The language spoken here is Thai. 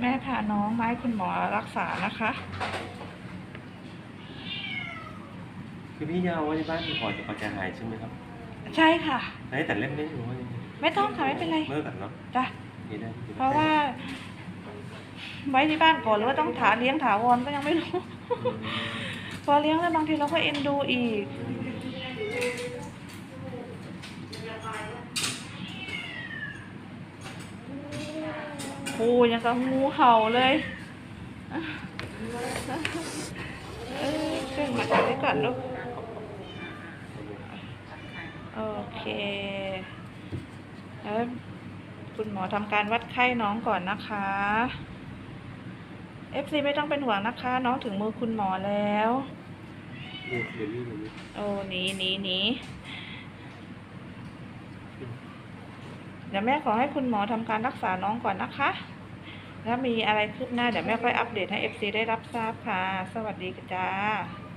แม่พาน้องมาให้คุณหมอรักษานะคะ คือพี่ยาเอาไว้ในบ้านพอจะพอจะหายใช่ไหมครับใช่ค่ะได้แต่เล่มนี้หรือว่ายังไงไม่ต้องค่ะไม่เป็นไรเมื่อกันเนาะจ้ะนี่ได้ที่เพราะว่า ไว้ที่บ้านก่อนหรือว่าต้องถาเลี้ยงถาวรก็ยังไม่รู้อืมพอเลี้ยงแล้วบางทีเราก็เอ็นดูอีกโอ้ยังกับงูเห่าเลยเออขึ้นมาจับไว้ก่อนลูก โอเค แล้วคุณหมอทำการวัดไข้น้องก่อนนะคะ FC ไม่ต้องเป็นห่วงนะคะ น้องถึงมือคุณหมอแล้วนี่เดี๋ยวนี้เดี๋ยวนี้โอ้หนีหนีหนี เดี๋ยวแม่ขอให้คุณหมอทำการรักษาน้องก่อนนะคะ แล้วมีอะไรคืบหน้าเดี๋ยวแม่ค่อยอัปเดตให้เอฟซีได้รับทราบค่ะ สวัสดีจ้า